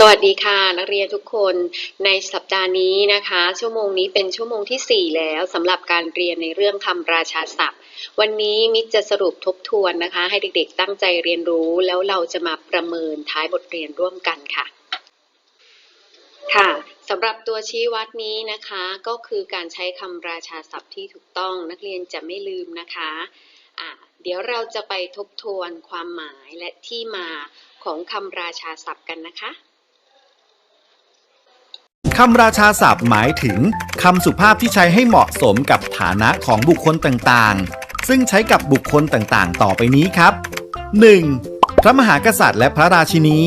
สวัสดีค่ะ นักเรียนทุกคนในสัปดาห์นี้นะคะ ชั่วโมงนี้เป็นชั่วโมงที่ 4 แล้วสำหรับการเรียนในเรื่องคำราชาศัพท์ วันนี้มิจะสรุปทบทวนนะคะ ให้เด็กๆ ตั้งใจเรียนรู้แล้วเราจะมาประเมินท้ายบทเรียนร่วมกันค่ะ ค่ะสำหรับตัวชี้วัดนี้นะคะก็คือการใช้คำราชาศัพท์ที่ถูกต้องนักเรียนจะไม่ลืมนะคะะเดี๋ยวเราจะไปทบทวนความหมายและที่มาของคำราชาศัพท์กันนะคะ คำราชาศัพท์หมายถึงคำสุภาพที่ใช้ให้เหมาะสมกับฐานะของบุคคลต่างๆ ซึ่งใช้กับบุคคลต่างๆ ต่อไปนี้ครับ 1. พระมหากษัตริย์และพระราชินี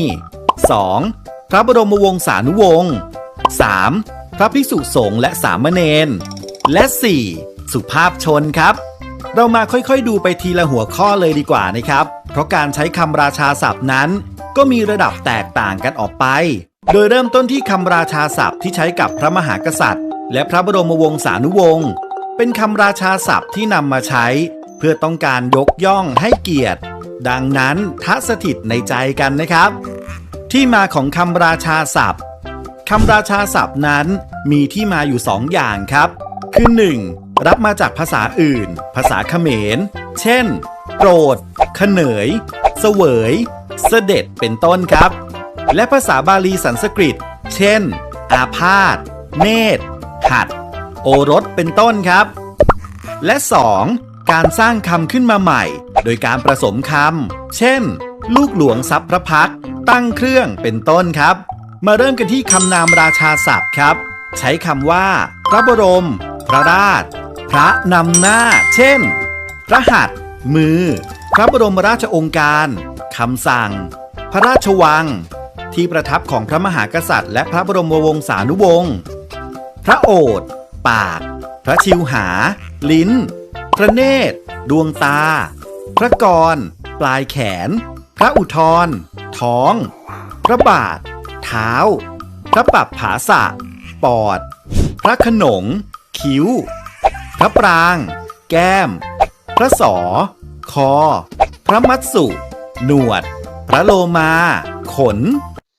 2. พระบรมวงศานุวงศ์ 3. พระภิกษุสงฆ์และสามเณร และ 4. สุภาพชนครับ เรามาค่อยๆดูไปทีละหัวข้อเลยดีกว่านะครับ เพราะการใช้คำราชาศัพท์นั้น ก็มีระดับแตกต่างกันออกไป โดยเริ่มต้นที่คำราชาศัพท์ที่ใช้กับพระมหากษัตริย์ และพระบรมวงศานุวงศ์ เป็นคำราชาศัพท์ที่นำมาใช้ เพื่อต้องการยกย่องให้เกียรติ ดังนั้นทัสถิตในใจกันนะครับ ที่มาของคำราชาศัพท์คำราชาศัพท์นั้นมีที่มาอยู่สองอย่างครับ คือ 1. รับมาจากภาษาอื่น ภาษาเขมร เช่น โปรดเขนย เสวย เสด็จ เป็นต้นครับ และภาษาบาลีสันสกฤต เช่น อาพาธ เนตรหัด โอรส เป็นต้นครับ และ 2. การสร้างคำขึ้นมาใหม่ โดยการผสมคำ เช่น ลูกหลวงทรัพย์พระพัก ตั้งเครื่อง เป็นต้นครับ มาเริ่มกันที่คำนามราชาศัพท์ครับ ใช้คำว่า พระบรม พระราช พระนำหน้า เช่น พระหัตมือ พระบรมราชองค์การ คำสั่ง พระราชวัง ที่ประทับของพระมหากษัตริย์ และพระบรมวงศานุวงศ์พระโอษฐ์ปาก พระชิวหา ลิ้น พระเนตร ดวงตา พระกร ปลายแขน พระอุทธรท้อง พระบาท เท้า พระปับผาสะ ปอด พระขนง คิ้ว พระปราง แก้ม พระสอ คอ พระมัตสุ หนวด พระโลมา ขน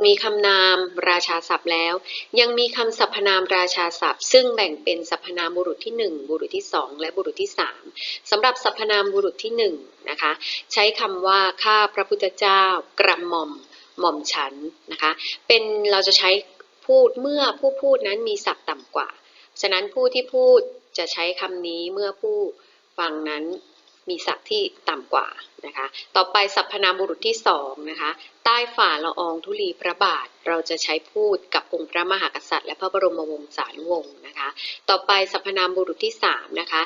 มีคำนามราชาศัพท์แล้ว ยังมีคำสรรพนามราชาศัพท์ ซึ่งแบ่งเป็นสรรพนามบุรุษที่ 1 บุรุษที่ 2 และบุรุษที่ 3สำหรับสรรพนามบุรุษที่1นะคะใช้คำว่าข้าพระพุทธเจ้ากระหม่อมหม่อมฉันนะคะเป็นเราจะใช้พูดเมื่อผู้พูดนั้นมีศักดิ์ต่ำกว่า ฉะนั้นผู้ที่พูดจะใช้คำนี้เมื่อผู้ฟังนั้น มีศักดิ์ที่ต่ำกว่านะคะ ต่อไปสรรพนามบุรุษที่สองนะคะ ใต้ฝ่าละอองธุลีพระบาท เราจะใช้พูดกับองค์พระมหากษัตริย์และพระบรมวงศานุวงศ์นะคะ ต่อไปสรรพนามบุรุษที่สามนะคะ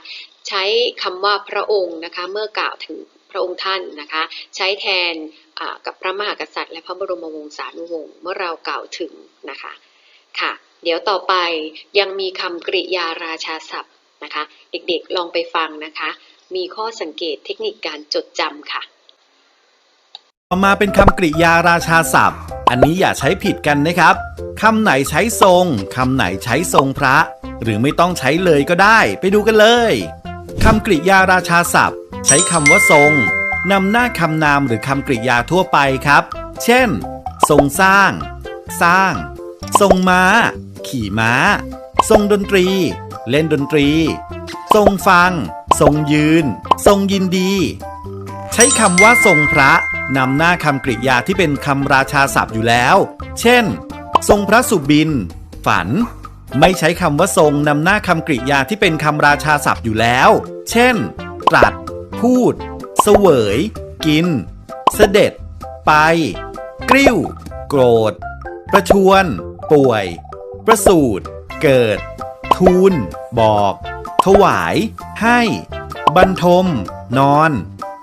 ใช้คำว่าพระองค์นะคะ เมื่อกล่าวถึงพระองค์ท่านนะคะ ใช้แทนกับพระมหากษัตริย์และพระบรมวงศานุวงศ์เมื่อเรากล่าวถึงนะคะ ค่ะ เดี๋ยวต่อไปยังมีคำกริยาราชาศัพท์นะคะ เด็กๆลองไปฟังนะคะ มีข้อสังเกตเทคนิคการจดจำค่ะ ต่อมาเป็นคำกริยาราชาศัพท์ อันนี้อย่าใช้ผิดกันนะครับคำไหนใช้ทรงคำไหนใช้ทรงพระ หรือไม่ต้องใช้เลยก็ได้ ไปดูกันเลยคำกริยาราชาศัพท์ ใช้คำว่าทรงนำหน้าคำนามหรือคำกริยาทั่วไปครับ เช่น ทรงสร้าง สร้าง ทรงม้า ขี่ม้า ทรงดนตรี เล่นดนตรี ทรงฟัง ทรงยืน ทรงยินดี ใช้คำว่าทรงพระนำหน้าคำกริยาที่เป็นคำราชาศัพท์อยู่แล้ว เช่น ทรงพระสุบิน ฝัน ไม่ใช้คำว่าทรงนำหน้าคำกริยาที่เป็นคำราชาศัพท์อยู่แล้ว เช่น ตรัส พูด เสวย กิน เสด็จ ไป กริ้ว โกรธ ประชวน ป่วย ประสูติเกิด ทูล บอก ถวาย ให้ บรรทม นอน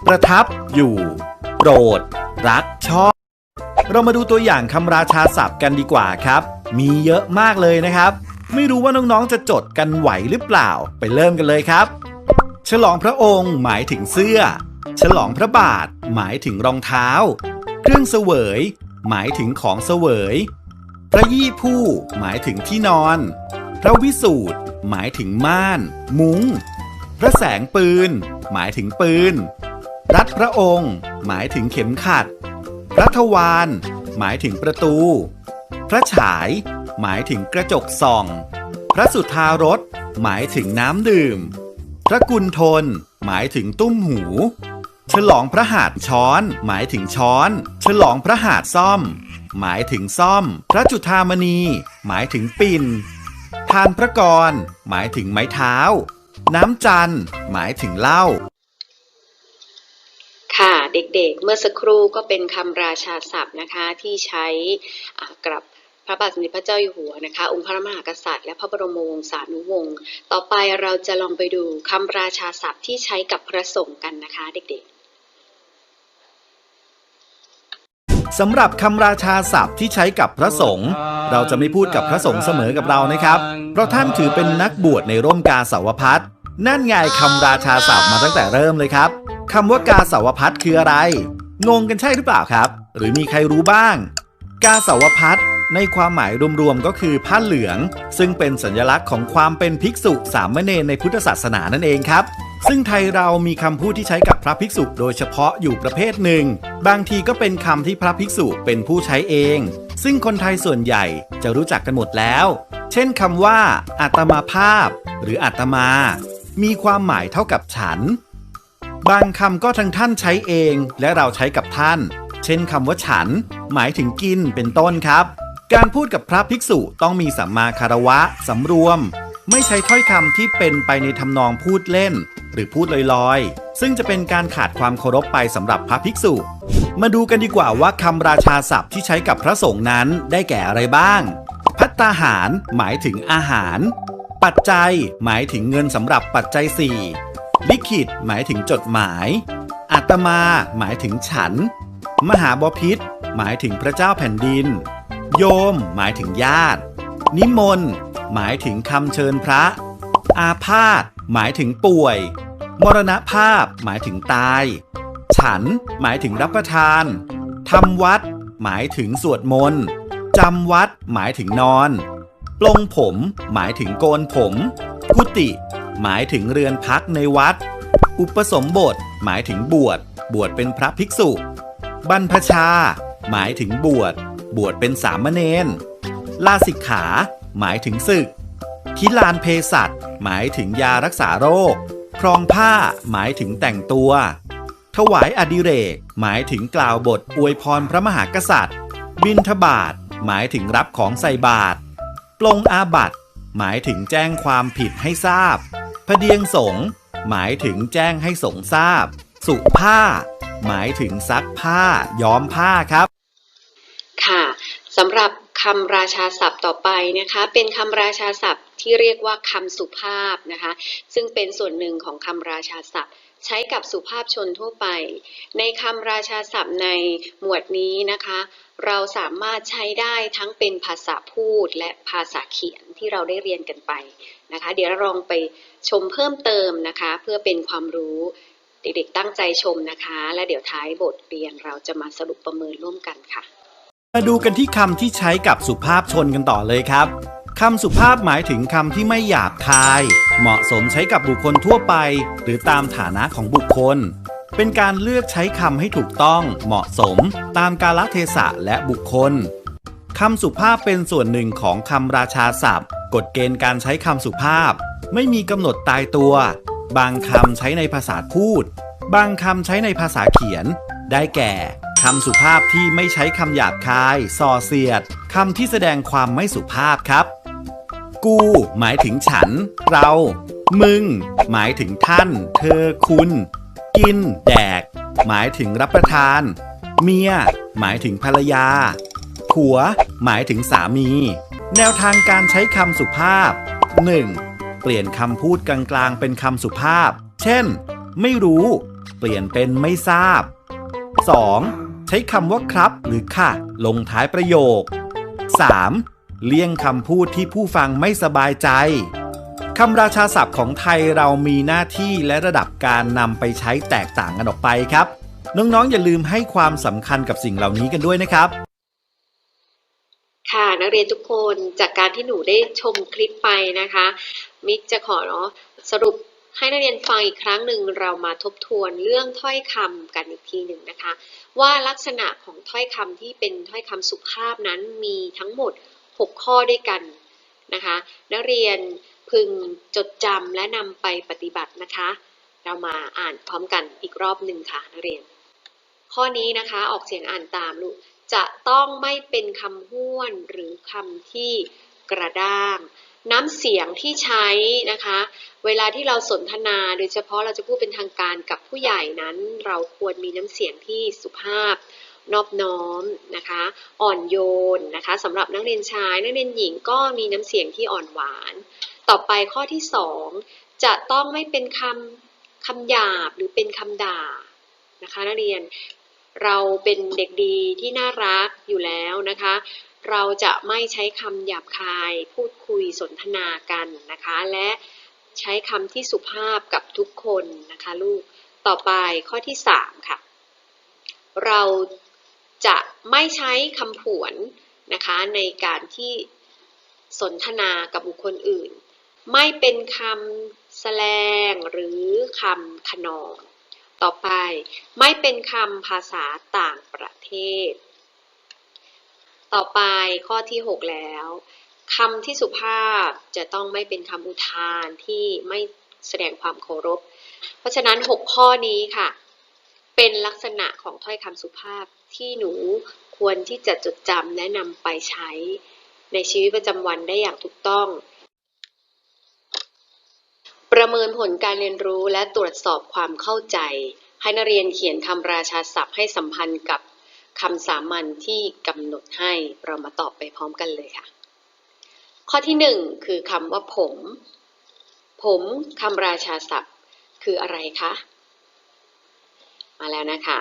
ประทับอยู่ โปรด รักชอบ เรามาดูตัวอย่างคำราชาศัพท์กันดีกว่าครับ มีเยอะมากเลยนะครับ ไม่รู้ว่าน้องๆจะจดกันไหวหรือเปล่า ไปเริ่มกันเลยครับ ฉลองพระองค์หมายถึงเสื้อ ฉลองพระบาท หมายถึงรองเท้า เครื่องเสวย หมายถึงของเสวย พระยี่ผู้ หมายถึงที่นอน พระวิสูตรหมายถึงม่าน มุง้ง พระแสงปืน หมายถึงปืน รัดพระองค์ หมายถึงเข็มขัดระทวารหมายถึงประตู พระฉาย หมายถึงกระจกส่อง พระสุธารส หมายถึงน้ำดื่ม พระกุณฑลหมายถึงตุ้มหู ฉลองพระหาดช้อน หมายถึงช้อน ฉลองพระหาดซ่อม หมายถึงซ่อม พระจุธามณี หมายถึงปิ่นทานพระกร หมายถึงไม้เท้า น้ำจันหมายถึงเหล้าค่ะเด็กๆ เมื่อสักครู่ก็เป็นคำราชาศัพท์นะคะที่ใช้กับพระบาทสมเด็จพระเจ้าอยู่หัวนะคะ องค์พระมหากษัตริย์และพระบรมวงศานุวงศ์ต่อไปเราจะลองไปดูคำราชาศัพท์ที่ใช้กับพระสงฆ์กันนะคะ เด็กๆ สำหรับคำราชาศัพท์ที่ใช้กับพระสงฆ์เราจะไม่พูดกับพระสงฆ์เสมอกับเรานะครับ เพราะท่านถือเป็นนักบวชในร่มกาสาวพัดนั่นไงคำราชาศัพท์มาตั้งแต่เริ่มเลยครับคำว่ากาสาวพัดคืออะไร งงกันใช่หรือเปล่าครับ หรือมีใครรู้บ้าง กาสาวพัดในความหมายรวมๆก็คือผ้าเหลือง ซึ่งเป็นสัญลักษณ์ของความเป็นภิกษุสามเณรในพุทธศาสนานั่นเองครับ ซึ่งไทยเรามีคำพูดที่ใช้กับพระภิกษุโดยเฉพาะอยู่ประเภทหนึ่ง บางทีก็เป็นคำที่พระภิกษุเป็นผู้ใช้เอง ซึ่งคนไทยส่วนใหญ่จะรู้จักกันหมดแล้ว เช่นคำว่าอาตมาภาพ หรืออาตมา มีความหมายเท่ากับฉัน บางคำก็ทั้งท่านใช้เองและเราใช้กับท่าน เช่นคำว่าฉัน หมายถึงกินเป็นต้นครับ การพูดกับพระภิกษุต้องมีสัมมาคารวะสำรวม ไม่ใช้ถ้อยคำที่เป็นไปในทำนองพูดเล่น หรือพูดลอยๆ ซึ่งจะเป็นการขาดความเคารพไปสำหรับพระภิกษุ มาดูกันดีกว่าว่าคำราชาศัพท์ที่ใช้กับพระสงฆ์นั้นได้แก่อะไรบ้าง พัตตาหาร หมายถึงอาหาร ปัจจัย หมายถึงเงินสำหรับปัจจัยสี่ลิขิต หมายถึงจดหมายอาตมา หมายถึงฉัน มหาบพิษ หมายถึงพระเจ้าแผ่นดิน โยม หมายถึงญาติ นิมนต์ หมายถึงคำเชิญพระ อาพาธหมายถึงป่วย มรณภาพ หมายถึงตาย ฉัน หมายถึงรับประทานทำวัด หมายถึงสวดมนต์จำวัด หมายถึงนอนปลงผม หมายถึงโกนผมกุฏิหมายถึงเรือนพักในวัด อุปสมบท หมายถึงบวช บวชเป็นพระภิกษุ บรรพชา หมายถึงบวช บวชเป็นสามเณรลาสิกขา หมายถึงศึกทิลานเพสัตหมายถึงยารักษาโรค ครองผ้าหมายถึงแต่งตัว ถวายอดิเรก หมายถึงกล่าวบทอวยพรพระมหากษัตริย์ บินทบาทหมายถึงรับของใส่บาตรปลงอาบัตหมายถึงแจ้งความผิดให้ทราบพเดียงสงหมายถึงแจ้งให้สงทราบ สุผ้า หมายถึงซักผ้าย้อมผ้าครับ ค่ะสำหรับ คำราชาศัพท์ต่อไปนะคะ เป็นคำราชาศัพท์ที่เรียกว่าคำสุภาพนะคะ ซึ่งเป็นส่วนหนึ่งของคำราชาศัพท์ใช้กับสุภาพชนทั่วไป ในคำราชาศัพท์ในหมวดนี้นะคะ เราสามารถใช้ได้ทั้งเป็นภาษาพูดและภาษาเขียนที่เราได้เรียนกันไปนะคะ เดี๋ยวเราลองไปชมเพิ่มเติมนะคะ เพื่อเป็นความรู้เด็กๆตั้งใจชมนะคะ และเดี๋ยวท้ายบทเรียนเราจะมาสรุปประเมินร่วมกันค่ะ มาดูกันที่คำที่ใช้กับสุภาพชนกันต่อเลยครับคำสุภาพหมายถึงคำที่ไม่หยาบคาย เหมาะสมใช้กับบุคคลทั่วไป หรือตามฐานะของบุคคล เป็นการเลือกใช้คำให้ถูกต้องเหมาะสม ตามกาลเทศะและบุคคลคำสุภาพเป็นส่วนหนึ่งของคำราชาศัพท์ กฎเกณฑ์การใช้คำสุภาพ ไม่มีกำหนดตายตัว บางคำใช้ในภาษาพูด บางคำใช้ในภาษาเขียน ได้แก่ คำสุภาพที่ไม่ใช้คำหยาบคายส่อเสียดคำที่แสดงความไม่สุภาพครับ กู หมายถึงฉัน เรา มึง หมายถึงท่าน เธอคุณ กิน แดก หมายถึงรับประทาน เมีย หมายถึงภรรยา ผัว หมายถึงสามี แนวทางการใช้คำสุภาพ 1. เปลี่ยนคำพูดกลางๆ เป็นคำสุภาพ เช่น ไม่รู้ เปลี่ยนเป็นไม่ทราบ 2. ใช้คำว่าครับ หรือค่ะ ลงท้ายประโยค 3. เลี่ยงคำพูดที่ผู้ฟังไม่สบายใจคำราชาศัพท์ของไทยเรามีหน้าที่และระดับการนำไปใช้แตกต่างกันออกไปครับ น้องๆอย่าลืมให้ความสำคัญกับสิ่งเหล่านี้กันด้วยนะครับ ค่ะนักเรียนทุกคนจากการที่หนูได้ชมคลิปไปนะคะ มิกจะขอเนาะสรุป ให้นักเรียนฟังอีกครั้งหนึ่งเรามาทบทวนเรื่องถ้อยคำกันอีกทีหนึ่งนะคะ ว่าลักษณะของถ้อยคำที่เป็นถ้อยคำสุภาพนั้นมีทั้งหมด 6 ข้อด้วยกันนะคะ นักเรียนพึงจดจำและนำไปปฏิบัตินะคะ เรามาอ่านพร้อมกันอีกรอบหนึ่งค่ะนักเรียน ข้อนี้นะคะออกเสียงอ่านตามลูกจะต้องไม่เป็นคำห้วนหรือคำที่กระด้าง น้ำเสียงที่ใช้นะคะ เวลาที่เราสนทนาโดยเฉพาะเราจะพูดเป็นทางการกับผู้ใหญ่นั้น เราควรมีน้ำเสียงที่สุภาพนอบน้อมนะคะ อ่อนโยนนะคะสำหรับนักเรียนชาย นักเรียนหญิงก็มีน้ำเสียงที่อ่อนหวาน ต่อไปข้อที่สองจะต้องไม่เป็นคำคำหยาบหรือเป็นคำด่านะคะ นักเรียนเราเป็นเด็กดีที่น่ารักอยู่แล้วนะคะ เราจะไม่ใช้คำหยาบคายพูดคุยสนทนากันนะคะ และใช้คำที่สุภาพกับทุกคนนะคะลูก ต่อไปข้อที่ 3 ค่ะ เราจะไม่ใช้คำผวนนะคะในการที่สนทนากับบุคคลอื่น ไม่เป็นคำแสลงหรือคำขนอง ต่อไปไม่เป็นคำภาษาต่างประเทศ ต่อไปข้อที่ 6 แล้วคำที่สุภาพจะต้องไม่เป็นคำอุทานที่ไม่แสดงความเคารพ เพราะฉะนั้น 6 ข้อนี้ค่ะ เป็นลักษณะของถ้อยคำสุภาพที่หนูควรที่จะจดจำและนำไปใช้ในชีวิตประจำวันได้อย่างถูกต้อง ประเมินผลการเรียนรู้และตรวจสอบความเข้าใจ ให้นักเรียนเขียนคำราชาศัพท์ให้สัมพันธ์กับ คำสามัญที่กำหนดให้เรามาตอบไปพร้อมกันเลยค่ะ ข้อที่หนึ่งคือคำว่าผม ผมคำราชาศัพท์คืออะไรคะ มาแล้วนะคะ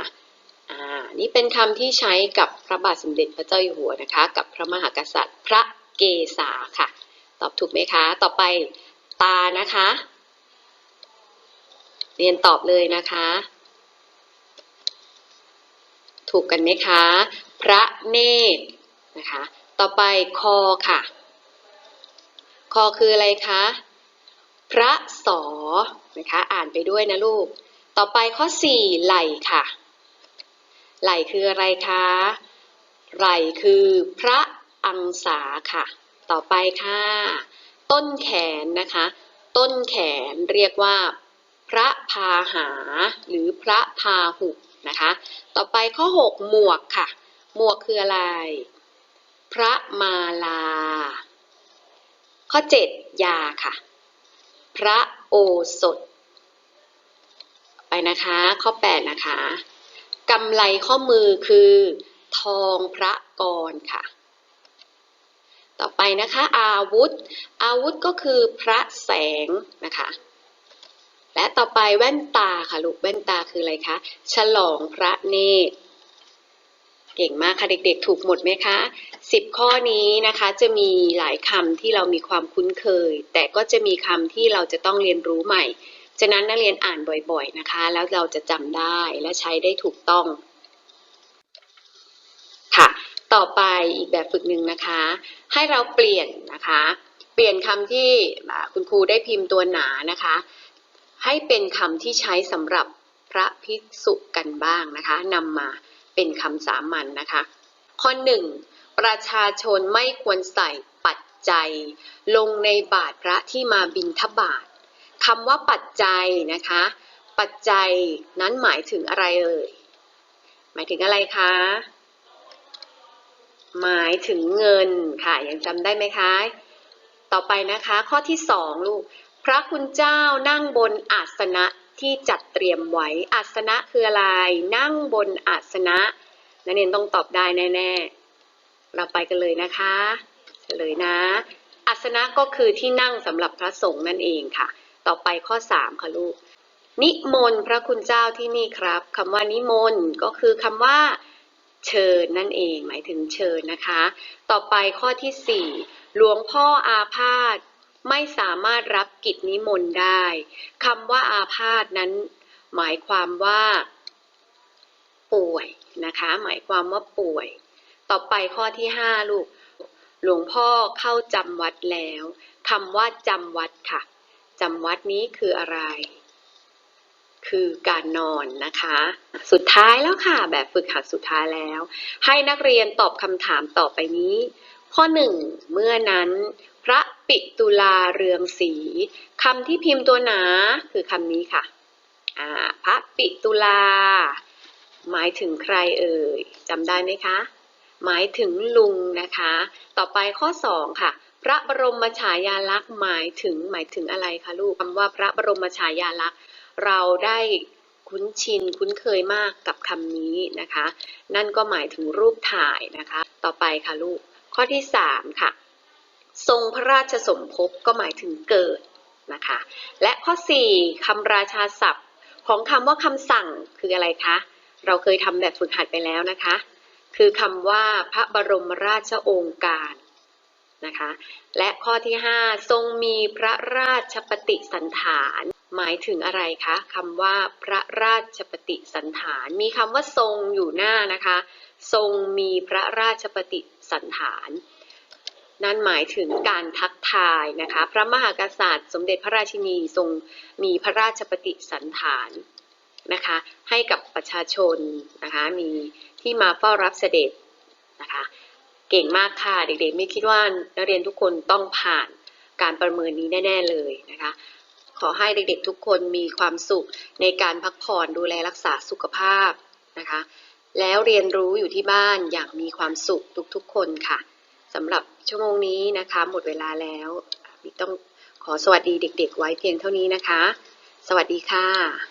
อ่านี่เป็นคำที่ใช้กับพระบาทสมเด็จพระเจ้าอยู่หัวนะคะ กับพระมหากษัตริย์ พระเกศาค่ะ ตอบถูกไหมคะ ต่อไปตานะคะ เรียนตอบเลยนะคะ ถูกกันไหมคะ พระเนตรนะคะ ต่อไปคอค่ะ คอคืออะไรคะ พระสอนะคะ อ่านไปด้วยนะลูก ต่อไปข้อ 4 ไหล่ค่ะ ไหล่คืออะไรคะ ไหล่คือพระอังสาค่ะ ต่อไปค่ะ ต้นแขนนะคะ ต้นแขนเรียกว่า พระพาหาหรือพระพาหุ นะคะ ต่อไปข้อ 6 หมวกค่ะ หมวกคืออะไร พระมาลา ข้อ 7 ยาค่ะ พระโอสถ ไปนะคะ ข้อ 8 นะคะกำไลข้อมือคือ ทองพระกรค่ะ ต่อไปนะคะ อาวุธ อาวุธก็คือพระแสงนะคะ และต่อไปแว่นตาค่ะลูกแว่นตาคืออะไรคะฉลองพระเนตรเก่งมากค่ะเด็กๆ ถูกหมดไหมคะ 10 ข้อนี้นะคะจะมีหลายคำที่เรามีความคุ้นเคย แต่ก็จะมีคำที่เราจะต้องเรียนรู้ใหม่ ฉะนั้นนักเรียนอ่านบ่อยๆนะคะ แล้วเราจะจำได้และใช้ได้ถูกต้อง ค่ะ ต่อไปอีกแบบฝึกหนึ่งนะคะ ให้เราเปลี่ยนนะคะ เปลี่ยนคำที่คุณครูได้พิมพ์ตัวหนานะคะ ให้เป็นคำที่ใช้สำหรับพระภิกษุกันบ้างนะคะนำมาเป็นคำสามัญนนะคะ ข้อหนึ่งประชาชนไม่ควรใส่ปัจจัย ลงในบาตรพระที่มาบิณฑบาตคำว่าปัจจัยนะคะ ปัจจัยนั้นหมายถึงอะไรเอ่ยหมายถึงอะไรคะหมายถึงเงินค่ะยังจำได้ไหมคะ ต่อไปนะคะ ข้อที่สองลูก พระคุณเจ้านั่งบนอาสนะที่จัดเตรียมไว้ อาสนะคืออะไร นั่งบนอาสนะนักเรียนต้องตอบได้แน่ ๆ เราไปกันเลยนะคะเฉลยนะ อาสนะก็คือที่นั่งสำหรับพระสงฆ์นั่นเองค่ะ ต่อไปข้อสามค่ะลูก นิมนต์พระคุณเจ้าที่นี่ครับคำว่านิมนต์ก็คือคำว่า เชิญนั่นเอง หมายถึงเชิญนะคะ ต่อไปข้อที่สี่หลวงพ่ออาพาธ ไม่สามารถรับกิจนิมนต์ได้คำว่าอาพาธนั้น หมายความว่า ป่วยนะคะ หมายความว่าป่วย ต่อไปข้อที่ห้าลูก หลวงพ่อเข้าจำวัดแล้วคำว่าจำวัดค่ะจำวัดนี้คืออะไร คือการนอนนะคะ สุดท้ายแล้วค่ะ แบบฝึกหัดสุดท้ายแล้ว ให้นักเรียนตอบคำถามต่อไปนี้ ข้อหนึ่งเมื่อนั้น พระปิตุลาเรืองศรีคำที่พิมพ์ตัวหนาคือคำนี้ค่ะพระปิตุลา หมายถึงใครเอ่ยจำได้ไหมคะ หมายถึงลุงนะคะ ต่อไปข้อสองค่ะ พระบรมฉายาลักษณ์หมายถึงหมายถึงอะไรคะลูกคำว่าพระบรมฉายาลักษณ์เราได้คุ้นชินคุ้นเคยมากกับคำนี้นะคะ นั่นก็หมายถึงรูปถ่ายนะคะ ต่อไปค่ะลูก ข้อที่สามค่ะ ทรงพระราชสมภพก็หมายถึงเกิดนะคะ และข้อสี่คำราชาศัพท์ของคำว่าคำสั่งคืออะไรคะ เราเคยทำแบบฝึกหัดไปแล้วนะคะ คือคำว่าพระบรมราชโองการนะคะ และข้อที่ 5 ทรงมีพระราชปฏิสันฐาน หมายถึงอะไรคะคำว่าพระราชปฏิสันฐาน มีคำว่าทรงอยู่หน้านะคะ ทรงมีพระราชปฏิ สันฐาน นั่นหมายถึงการทักทายนะคะ พระมหากษัตริย์ สมเด็จพระราชินีทรงมีพระราชปฏิสันฐานนะคะให้กับประชาชนนะคะมีที่มาเฝ้ารับเสด็จนะคะเก่งมากค่ะเด็กๆ ไม่คิดว่านักเรียนทุกคนต้องผ่านการประเมินนี้แน่ ๆเลยนะคะขอให้เด็กๆทุกคนมีความสุขในการพักผ่อนดูแลรักษาสุขภาพนะคะ แล้วเรียนรู้อยู่ที่บ้านอย่างมีความสุขทุกๆคนค่ะสำหรับชั่วโมงนี้นะคะ หมดเวลาแล้วต้องขอสวัสดีเด็ก ๆ ไว้เพียงเท่านี้นะคะ สวัสดีค่ะ